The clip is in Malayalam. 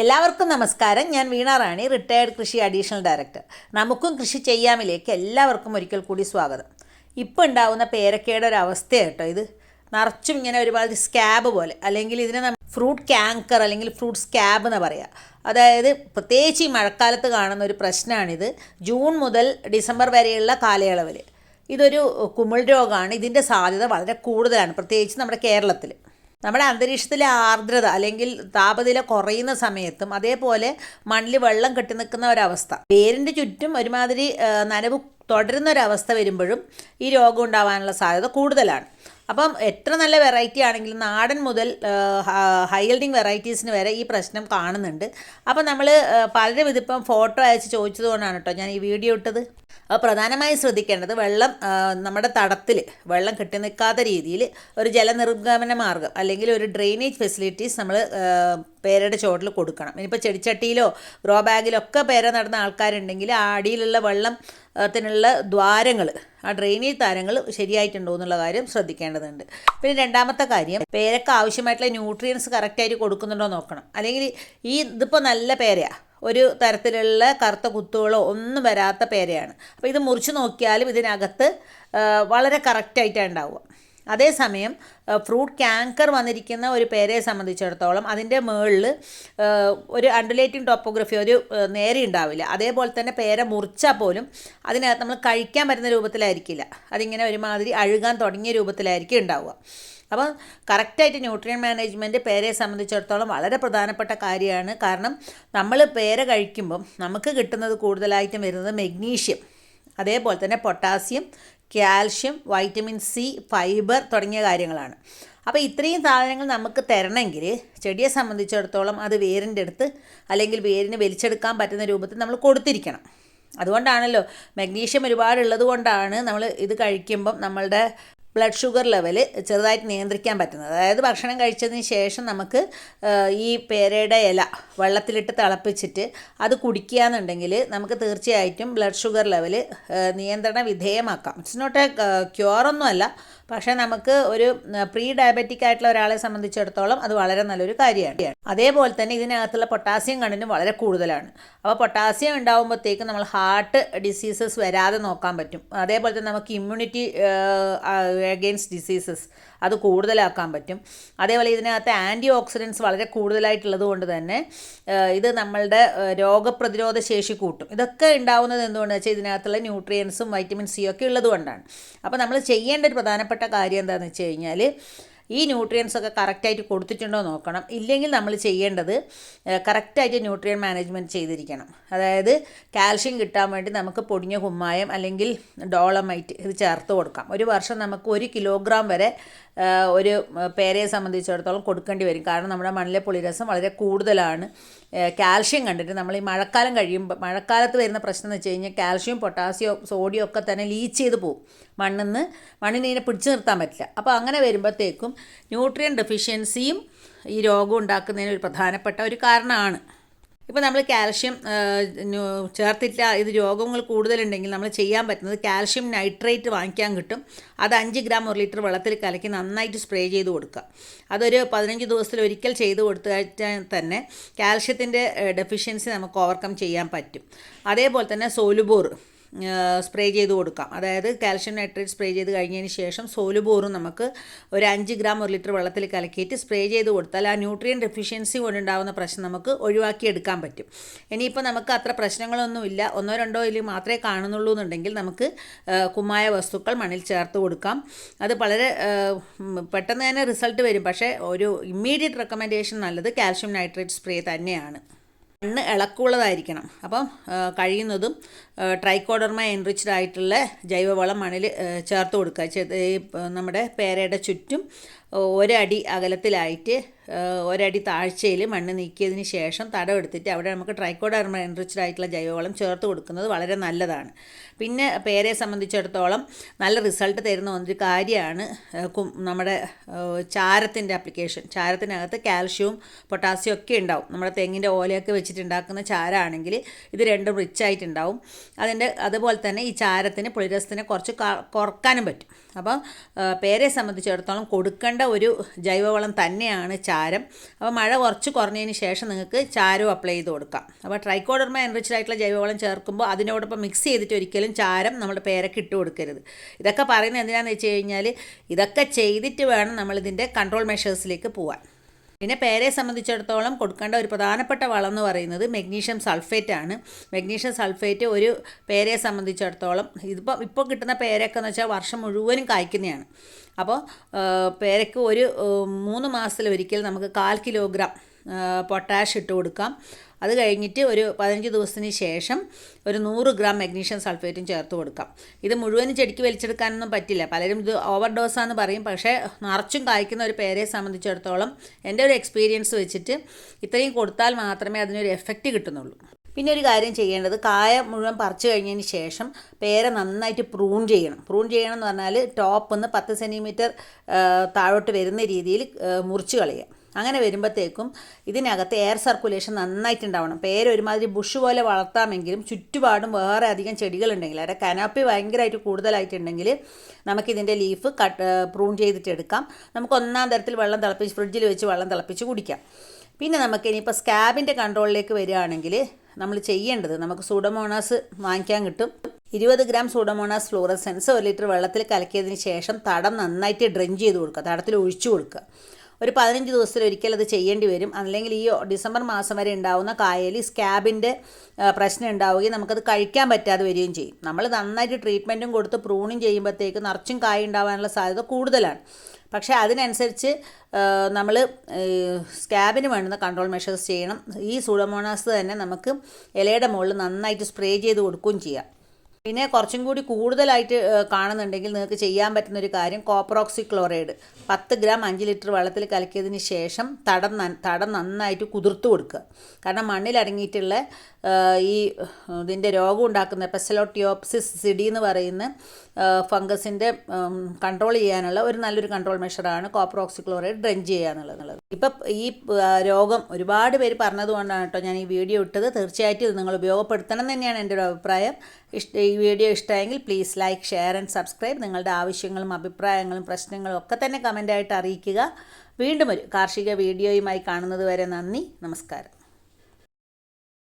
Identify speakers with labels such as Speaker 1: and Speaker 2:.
Speaker 1: എല്ലാവർക്കും നമസ്കാരം. ഞാൻ വീണ റാണി റിട്ടയേർഡ് കൃഷി അഡീഷണൽ ഡയറക്ടർ നമുക്കും കൃഷി ചെയ്യാമിലേക്ക് എല്ലാവർക്കും ഒരിക്കൽ കൂടി സ്വാഗതം. ഇപ്പോൾ ഉണ്ടാവുന്ന പേരക്കയുടെ ഒരു അവസ്ഥ കേട്ടോ ഇത്. നിറച്ചും ഇങ്ങനെ ഒരുപാട് സ്കാബ് പോലെ. അല്ലെങ്കിൽ ഇതിനെ നമ്മൾ ഫ്രൂട്ട് ക്യാങ്കർ അല്ലെങ്കിൽ ഫ്രൂട്ട് സ്കാബ് എന്ന് പറയുക അതായത് പ്രത്യേകിച്ച് ഈ മഴക്കാലത്ത് കാണുന്ന ഒരു പ്രശ്നമാണിത് ജൂൺ മുതൽ ഡിസംബർ വരെയുള്ള കാലയളവിൽ ഇതൊരു കുമിൾ രോഗമാണ് ഇതിന്റെ സാധ്യത വളരെ കൂടുതലാണ്. പ്രത്യേകിച്ച് നമ്മുടെ കേരളത്തിൽ നമ്മുടെ അന്തരീക്ഷത്തിലെ ആർദ്രത അല്ലെങ്കിൽ താപനില കുറയുന്ന സമയത്തും അതേപോലെ മണ്ണിൽ വെള്ളം കെട്ടി നിൽക്കുന്ന ഒരവസ്ഥ. വേരിന്റെ ചുറ്റും ഒരുമാതിരി നനവ് തുടരുന്ന ഒരവസ്ഥ വരുമ്പോഴും ഈ രോഗം ഉണ്ടാവാനുള്ള സാധ്യത കൂടുതലാണ്. അപ്പം എത്ര നല്ല വെറൈറ്റി ആണെങ്കിലും നാടൻ മുതൽ ഹൈൽഡിങ് വെറൈറ്റീസിന് വരെ ഈ പ്രശ്നം കാണുന്നുണ്ട്. അപ്പം നമ്മൾ പലരും ഇതിപ്പം ഫോട്ടോ അയച്ച് ചോദിച്ചതുകൊണ്ടാണ് കേട്ടോ ഞാൻ ഈ വീഡിയോ ഇട്ടത്. അപ്പോൾ പ്രധാനമായും ശ്രദ്ധിക്കേണ്ടത് വെള്ളം നമ്മുടെ തടത്തിൽ വെള്ളം കെട്ടി നിൽക്കാത്ത രീതിയിൽ ഒരു ജലനിർഗമന മാർഗം അല്ലെങ്കിൽ ഒരു ഡ്രെയിനേജ് ഫെസിലിറ്റീസ് നമ്മൾ പേരയുടെ ചോട്ടിൽ കൊടുക്കണം. ഇനിയിപ്പോൾ ചെടിച്ചട്ടിയിലോ ഗ്രോ ബാഗിലോ ഒക്കെ പേര നടന്ന ആൾക്കാരുണ്ടെങ്കിൽ ആ അടിയിലുള്ള വെള്ളം ത്തിനുള്ള ദ്വാരങ്ങൾ ആ ഡ്രെയിനേജ് താരങ്ങൾ ശരിയായിട്ടുണ്ടോ എന്നുള്ള കാര്യം ശ്രദ്ധിക്കേണ്ടതുണ്ട്. പിന്നെ രണ്ടാമത്തെ കാര്യം പേരക്ക് ആവശ്യമായിട്ടുള്ള ന്യൂട്രിയൻസ് കറക്റ്റായിട്ട് കൊടുക്കുന്നുണ്ടോ നോക്കണം. അല്ലെങ്കിൽ ഈ ഇതിപ്പോൾ നല്ല പേരയാണ് ഒരു തരത്തിലുള്ള കറുത്ത കുത്തുകളോ ഒന്നും വരാത്ത പേരയാണ്. അപ്പോൾ ഇത് മുറിച്ച് നോക്കിയാലും ഇതിനകത്ത് വളരെ കറക്റ്റായിട്ടാണ് ഉണ്ടാവുക. അതേസമയം ഫ്രൂട്ട് ക്യാങ്കർ വന്നിരിക്കുന്ന ഒരു പേരെ സംബന്ധിച്ചിടത്തോളം അതിന്റെ മുകളിൽ ഒരു അണ്ടുലേറ്റിംഗ് ടോപ്പോഗ്രഫി ഒരു നേരെ ഉണ്ടാവില്ല. അതേപോലെ തന്നെ പേരെ മുറിച്ചാൽ പോലും അതിനകത്ത് നമ്മൾ കഴിക്കാൻ പറ്റുന്ന രൂപത്തിലായിരിക്കില്ല. അതിങ്ങനെ ഒരുമാതിരി അഴുകാൻ തുടങ്ങിയ രൂപത്തിലായിരിക്കും ഉണ്ടാവുക. അപ്പം കറക്റ്റായിട്ട് ന്യൂട്രിയൻ മാനേജ്മെന്റ് പേരെ സംബന്ധിച്ചിടത്തോളം വളരെ പ്രധാനപ്പെട്ട കാര്യമാണ്. കാരണം നമ്മൾ പേര കഴിക്കുമ്പം നമുക്ക് കിട്ടുന്നത് കൂടുതലായിട്ടും വരുന്നത് മെഗ്നീഷ്യം അതേപോലെ തന്നെ potassium calcium vitamin C fibre തുടങ്ങിയ കാര്യങ്ങളാണ്. അപ്പോൾ ഇത്രയും സാധനങ്ങൾ നമുക്ക് തരണമെങ്കിൽ ചെടിയെ സംബന്ധിച്ചിടത്തോളം അത് വേരിന്റെ അടുത്ത് അല്ലെങ്കിൽ വേരിന് വലിച്ചെടുക്കാൻ പറ്റുന്ന രൂപത്തിൽ നമ്മൾ കൊടുത്തിരിക്കണം. അതുകൊണ്ടാണല്ലോ മഗ്നീഷ്യം ഒരുപാടുള്ളത് കൊണ്ടാണ് നമ്മൾ ഇത് കഴിക്കുമ്പം നമ്മളുടെ ബ്ലഡ് ഷുഗർ ലെവൽ ചെറുതായിട്ട് നിയന്ത്രിക്കാൻ പറ്റുന്നത്. അതായത് ഭക്ഷണം കഴിച്ചതിന് ശേഷം നമുക്ക് ഈ പേരയുടെ ഇല വെള്ളത്തിലിട്ട് തിളപ്പിച്ചിട്ട് അത് കുടിക്കുക എന്നുണ്ടെങ്കിൽ നമുക്ക് തീർച്ചയായിട്ടും ബ്ലഡ് ഷുഗർ ലെവൽ നിയന്ത്രണ വിധേയമാക്കാം. ഇറ്റ്സ് നോട്ട് എ ക്യൂറൊന്നുമല്ല പക്ഷേ നമുക്ക് ഒരു പ്രീ ഡയബറ്റിക് ആയിട്ടുള്ള ഒരാളെ സംബന്ധിച്ചിടത്തോളം അത് വളരെ നല്ലൊരു കാര്യമാണ്. അതേപോലെ തന്നെ ഇതിനകത്തുള്ള പൊട്ടാസ്യം കണ്ടന്റ് വളരെ കൂടുതലാണ്. അപ്പോൾ പൊട്ടാസ്യം ഉണ്ടാകുമ്പോഴത്തേക്കും നമ്മൾ ഹാർട്ട് ഡിസീസസ് വരാതെ നോക്കാൻ പറ്റും. അതേപോലെ തന്നെ നമുക്ക് ഇമ്മ്യൂണിറ്റി അഗെയിൻസ്റ്റ് ഡിസീസസ് അത് കൂടുതലാക്കാൻ പറ്റും. അതേപോലെ ഇതിനകത്ത് ആന്റി ഓക്സിഡൻസ് വളരെ കൂടുതലായിട്ടുള്ളത് കൊണ്ട് തന്നെ ഇത് നമ്മളുടെ രോഗപ്രതിരോധ ശേഷി കൂട്ടും. ഇതൊക്കെ ഉണ്ടാവുന്നത് എന്തുകൊണ്ടെന്ന് വെച്ചാൽ ഇതിനകത്തുള്ള ന്യൂട്രിയൻസും വൈറ്റമിൻ സി ഒക്കെ ഉള്ളത് കൊണ്ടാണ്. അപ്പോൾ നമ്മൾ ചെയ്യേണ്ട ഒരു പ്രധാനപ്പെട്ട കാര്യം എന്താണെന്ന് വെച്ച് കഴിഞ്ഞാൽ ഈ ന്യൂട്രിയൻസ് ഒക്കെ കറക്റ്റായിട്ട് കൊടുത്തിട്ടുണ്ടോ നോക്കണം. ഇല്ലെങ്കിൽ നമ്മൾ ചെയ്യേണ്ടത് കറക്റ്റായിട്ട് ന്യൂട്രിയൻ മാനേജ്മെന്റ് ചെയ്തിരിക്കണം. അതായത് കാൽഷ്യം കിട്ടാൻ വേണ്ടി നമുക്ക് പൊടിഞ്ഞ കുമ്മായം അല്ലെങ്കിൽ ഡോളമൈറ്റ് ഇത് ചേർത്ത് കൊടുക്കാം. ഒരു വർഷം നമുക്ക് ഒരു കിലോഗ്രാം വരെ ഒരു പേരയെ സംബന്ധിച്ചിടത്തോളം കൊടുക്കേണ്ടി വരും. കാരണം നമ്മുടെ മണ്ണിലെ പുളിരസം വളരെ കൂടുതലാണ്. കാൽഷ്യം കണ്ടിട്ട് നമ്മൾ ഈ മഴക്കാലം കഴിയുമ്പോൾ മഴക്കാലത്ത് വരുന്ന പ്രശ്നം എന്ന് വെച്ച് കഴിഞ്ഞാൽ കാൽഷ്യം പൊട്ടാസ്യം സോഡിയം ഒക്കെ തന്നെ ലീച്ച് ചെയ്ത് പോകും മണ്ണിൽ നിന്ന് മണ്ണിനെ പിടിച്ചു നിർത്താൻ പറ്റില്ല. അപ്പോൾ അങ്ങനെ വരുമ്പോഴത്തേക്കും ന്യൂട്രിയൻ ഡെഫിഷ്യൻസിയും ഈ രോഗം ഉണ്ടാക്കുന്നതിന് ഒരു പ്രധാനപ്പെട്ട ഒരു കാരണമാണ്. ഇപ്പോൾ നമ്മൾ കാൽഷ്യം ചേർത്തില്ല ഇത് രോഗങ്ങൾ കൂടുതലുണ്ടെങ്കിൽ നമ്മൾ ചെയ്യാൻ പറ്റുന്നത് കാൽഷ്യം നൈട്രേറ്റ് വാങ്ങിക്കാൻ കിട്ടും. അത് അഞ്ച് ഗ്രാം ഒരു ലിറ്റർ വെള്ളത്തിൽ കലക്കി നന്നായിട്ട് സ്പ്രേ ചെയ്ത് കൊടുക്കുക. അതൊരു പതിനഞ്ച് ദിവസത്തിൽ ഒരിക്കൽ ചെയ്ത് കൊടുത്താൽ തന്നെ കാൽഷ്യത്തിന്റെ ഡെഫിഷ്യൻസി നമുക്ക് ഓവർകം ചെയ്യാൻ പറ്റും. അതേപോലെ തന്നെ സോലുബോർ. സ്പ്രേ ചെയ്ത് കൊടുക്കാം. അതായത് കാൽഷ്യം നൈട്രേറ്റ് സ്പ്രേ ചെയ്ത് കഴിഞ്ഞതിന് ശേഷം സോലുബോറും നമുക്ക് ഒരു അഞ്ച് ഗ്രാം ഒരു ലിറ്റർ വെള്ളത്തിൽ കലക്കിയിട്ട് സ്പ്രേ ചെയ്ത് കൊടുത്താൽ ആ ന്യൂട്രിയൻ ഡെഫിഷ്യൻസി കൊണ്ടുണ്ടാകുന്ന പ്രശ്നം നമുക്ക് ഒഴിവാക്കി എടുക്കാൻ പറ്റും. ഇനിയിപ്പോൾ നമുക്ക് അത്ര പ്രശ്നങ്ങളൊന്നുമില്ല ഒന്നോ രണ്ടോ ഇതിൽ മാത്രമേ കാണുന്നുള്ളൂ എന്നുണ്ടെങ്കിൽ നമുക്ക് കുമ്മായ വസ്തുക്കൾ മണ്ണിൽ ചേർത്ത് കൊടുക്കാം. അത് വളരെ പെട്ടെന്ന് തന്നെ റിസൾട്ട് വരും. പക്ഷേ ഒരു ഇമ്മീഡിയറ്റ് റെക്കമെൻഡേഷൻ നല്ലത് കാൽഷ്യം നൈട്രേറ്റ് സ്പ്രേ തന്നെയാണ്. മണ്ണ് ഇളക്കുള്ളതായിരിക്കണം. അപ്പം കഴിയുന്നതും ട്രൈക്കോഡർമ എൻറിച്ച്ഡ് ആയിട്ടുള്ള ജൈവവളം മണ്ണിൽ ചേർത്ത് കൊടുക്കുക. നമ്മുടെ പേരയുടെ ചുറ്റും ഒരടി അകലത്തിലായിട്ട് ഒരടി താഴ്ചയിൽ മണ്ണ് നീക്കിയതിന് ശേഷം തടം എടുത്തിട്ട് അവിടെ നമുക്ക് ട്രൈക്കോഡർമ എൻറിച്ച്ഡ് ആയിട്ടുള്ള ജൈവവളം ചേർത്ത് കൊടുക്കുന്നത് വളരെ നല്ലതാണ്. പിന്നെ പേരയെ സംബന്ധിച്ചിടത്തോളം നല്ല റിസൾട്ട് തരുന്ന ഒരു കാര്യമാണ് നമ്മുടെ ചാരത്തിന്റെ അപ്ലിക്കേഷൻ ചാരത്തിനകത്ത് കാൽഷ്യവും പൊട്ടാസ്യവും ഒക്കെ ഉണ്ടാവും. നമ്മുടെ തെങ്ങിന്റെ ഓലയൊക്കെ വെച്ചിട്ടുണ്ടാക്കുന്ന ചാരമാണെങ്കിൽ ഇത് രണ്ടും റിച്ച് ആയിട്ടുണ്ടാവും. അതിന്റെ അതുപോലെ തന്നെ ഈ ചാരത്തിന് പുളിരസത്തിന് കുറച്ച് കുറക്കാനും പറ്റും. അപ്പം പേരെ സംബന്ധിച്ചിടത്തോളം കൊടുക്കേണ്ട കൊടുക്കേണ്ട ഒരു ജൈവവളം തന്നെയാണ് ചാരം. അപ്പോൾ മഴ കുറച്ച് കുറഞ്ഞതിന് ശേഷം നിങ്ങൾക്ക് ചാരവും അപ്ലൈ ചെയ്ത് കൊടുക്കാം. അപ്പോൾ ട്രൈക്കോഡർമ എൻറിച്ച്ഡ് ആയിട്ടുള്ള ജൈവവളം ചേർക്കുമ്പോൾ അതിനോടൊപ്പം മിക്സ് ചെയ്തിട്ട് ഒരിക്കലും ചാരം നമ്മുടെ പേരക്ക് ഇട്ട് കൊടുക്കരുത്. ഇതൊക്കെ പറയുന്നത് എന്തിനാണെന്ന് വെച്ച് കഴിഞ്ഞാൽ ഇതൊക്കെ ചെയ്തിട്ട് വേണം നമ്മളിതിന്റെ കൺട്രോൾ മെഷേഴ്സിലേക്ക് പോകാൻ പിന്നെ പേരെ സംബന്ധിച്ചിടത്തോളം കൊടുക്കേണ്ട ഒരു പ്രധാനപ്പെട്ട വളം എന്ന് പറയുന്നത് മെഗ്നീഷ്യം സൾഫേറ്റ് ആണ്. മെഗ്നീഷ്യം സൾഫേറ്റ് ഒരു പേരെ സംബന്ധിച്ചിടത്തോളം ഇതിപ്പോൾ ഇപ്പോൾ കിട്ടുന്ന പേരൊക്കെ എന്ന് വെച്ചാൽ വർഷം മുഴുവനും കായ്ക്കുന്നതാണ്. അപ്പോൾ പേരയ്ക്ക് ഒരു മൂന്ന് മാസത്തിലൊരിക്കൽ നമുക്ക് കാൽ കിലോഗ്രാം പൊട്ടാഷ് ഇട്ട് കൊടുക്കാം. അത് കഴിഞ്ഞിട്ട് ഒരു പതിനഞ്ച് ദിവസത്തിന് ശേഷം ഒരു നൂറ് ഗ്രാം മഗ്നീഷ്യം സൾഫേറ്റും ചേർത്ത് കൊടുക്കാം. ഇത് മുഴുവനും ചെടിക്ക് വലിച്ചെടുക്കാനൊന്നും പറ്റില്ല. പലരും ഇത് ഓവർ ഡോസാന്ന് പറയും. പക്ഷേ നിറച്ചും കായ്ക്കുന്ന ഒരു പേരയെ സംബന്ധിച്ചിടത്തോളം എന്റെ ഒരു എക്സ്പീരിയൻസ് വെച്ചിട്ട് ഇത്രയും കൊടുത്താൽ മാത്രമേ അതിനൊരു എഫക്റ്റ് കിട്ടുന്നുള്ളൂ. പിന്നെ ഒരു കാര്യം ചെയ്യേണ്ടത് കായ മുഴുവൻ പറിച്ചു കഴിഞ്ഞതിന് ശേഷം പേരെ നന്നായിട്ട് പ്രൂൺ ചെയ്യണം. പ്രൂൺ ചെയ്യണം എന്ന് പറഞ്ഞാൽ ടോപ്പ് ഒന്ന് പത്ത് സെന്റിമീറ്റർ താഴോട്ട് വരുന്ന രീതിയിൽ മുറിച്ച് കളയുക. അങ്ങനെ വരുമ്പോഴത്തേക്കും ഇതിനകത്ത് എയർ സർക്കുലേഷൻ നന്നായിട്ടുണ്ടാവണം. പേര് ഒരുമാതിരി ബുഷ് പോലെ വളർത്താമെങ്കിലും ചുറ്റുപാടും വേറെ അധികം ചെടികളുണ്ടെങ്കിൽ അതായത് കനാപ്പി ഭയങ്കരമായിട്ട് കൂടുതലായിട്ടുണ്ടെങ്കിൽ നമുക്കിതിന്റെ ലീഫ് കട്ട് പ്രൂൺ ചെയ്തിട്ട് എടുക്കാം. നമുക്ക് ഒന്നാം തരത്തിൽ വെള്ളം തിളപ്പിച്ച് ഫ്രിഡ്ജിൽ വെച്ച് വെള്ളം തിളപ്പിച്ച് കുടിക്കാം. പിന്നെ നമുക്ക് ഇനിയിപ്പോൾ സ്കാബിന്റെ കൺട്രോളിലേക്ക് വരികയാണെങ്കിൽ നമ്മൾ ചെയ്യേണ്ടത് നമുക്ക് സൂഡമോണാസ് വാങ്ങിക്കാൻ കിട്ടും. ഇരുപത് ഗ്രാം സൂഡമോണാസ് ഫ്ലൂറസെൻസ് ഒരു ലിറ്റർ വെള്ളത്തിൽ കലക്കിയതിന് ശേഷം തടം നന്നായിട്ട് ഡ്രെഞ്ച് ചെയ്ത് കൊടുക്കുക. തടത്തിൽ ഒഴിച്ചു കൊടുക്കുക. ഒരു പതിനഞ്ച് ദിവസത്തിൽ ഒരിക്കൽ അത് ചെയ്യേണ്ടി വരും. അല്ലെങ്കിൽ ഈ ഡിസംബർ മാസം വരെ ഉണ്ടാവുന്ന കായൽ സ്കാബിന്റെ പ്രശ്നം ഉണ്ടാവുകയും നമുക്കത് കഴിക്കാൻ പറ്റാതെ വരികയും ചെയ്യും. നമ്മൾ നന്നായിട്ട് ട്രീറ്റ്മെന്റും കൊടുത്ത് പ്രൂണിങ് ചെയ്യുമ്പോഴത്തേക്ക് നിറച്ചും കായ ഉണ്ടാവാനുള്ള സാധ്യത കൂടുതലാണ്. പക്ഷേ അതിനനുസരിച്ച് നമ്മൾ സ്കാബിന് വേണ്ടുന്ന കൺട്രോൾ മെഷേഴ്സ് ചെയ്യണം. ഈ സൂഡമോണാസ് തന്നെ നമുക്ക് ഇലയുടെ മുകളിൽ നന്നായിട്ട് സ്പ്രേ ചെയ്ത് കൊടുക്കുകയും ചെയ്യാം. പിന്നെ കുറച്ചും കൂടി കൂടുതലായിട്ട് കാണുന്നുണ്ടെങ്കിൽ നിങ്ങൾക്ക് ചെയ്യാൻ പറ്റുന്ന ഒരു കാര്യം കോപ്പറോക്സി ക്ലോറൈഡ് പത്ത് ഗ്രാം അഞ്ച് ലിറ്റർ വെള്ളത്തിൽ കലക്കിയതിന് ശേഷം തടം തടം നന്നായിട്ട് കുതിർത്ത് കൊടുക്കുക. കാരണം മണ്ണിൽ അടങ്ങിയിട്ടുള്ള ഈ ഇതിന്റെ രോഗം ഉണ്ടാക്കുന്ന പെസലോട്ടിയോപ്സിസ് സിഡി എന്ന് പറയുന്ന ഫംഗസിന്റെ കൺട്രോൾ ചെയ്യാനുള്ള ഒരു നല്ലൊരു കൺട്രോൾ മെഷറാണ് കോപ്പറോക്സി ക്ലോറൈഡ് ഡ്രെഞ്ച് ചെയ്യുക എന്നുള്ളത്. ഇപ്പം ഈ രോഗം ഒരുപാട് പേര് പറഞ്ഞതുകൊണ്ടാണ് കേട്ടോ ഞാൻ ഈ വീഡിയോ ഇട്ടത്. തീർച്ചയായിട്ടും ഇത് നിങ്ങൾ ഉപയോഗപ്പെടുത്തണം തന്നെയാണ് എന്റെ ഒരു അഭിപ്രായം. ഇഷ്ട വീഡിയോ ഇഷ്ടമായെങ്കിൽ please like share and subscribe നിങ്ങളുടെ ആവശ്യങ്ങളും അഭിപ്രായങ്ങളും പ്രശ്നങ്ങളും ഒക്കെ തന്നെ കമന്റായിട്ട് അറിയിക്കുക. വീണ്ടും ഒരു കാർഷിക വീഡിയോയുമായി കാണുന്നത് വരെ നന്ദി. നമസ്കാരം.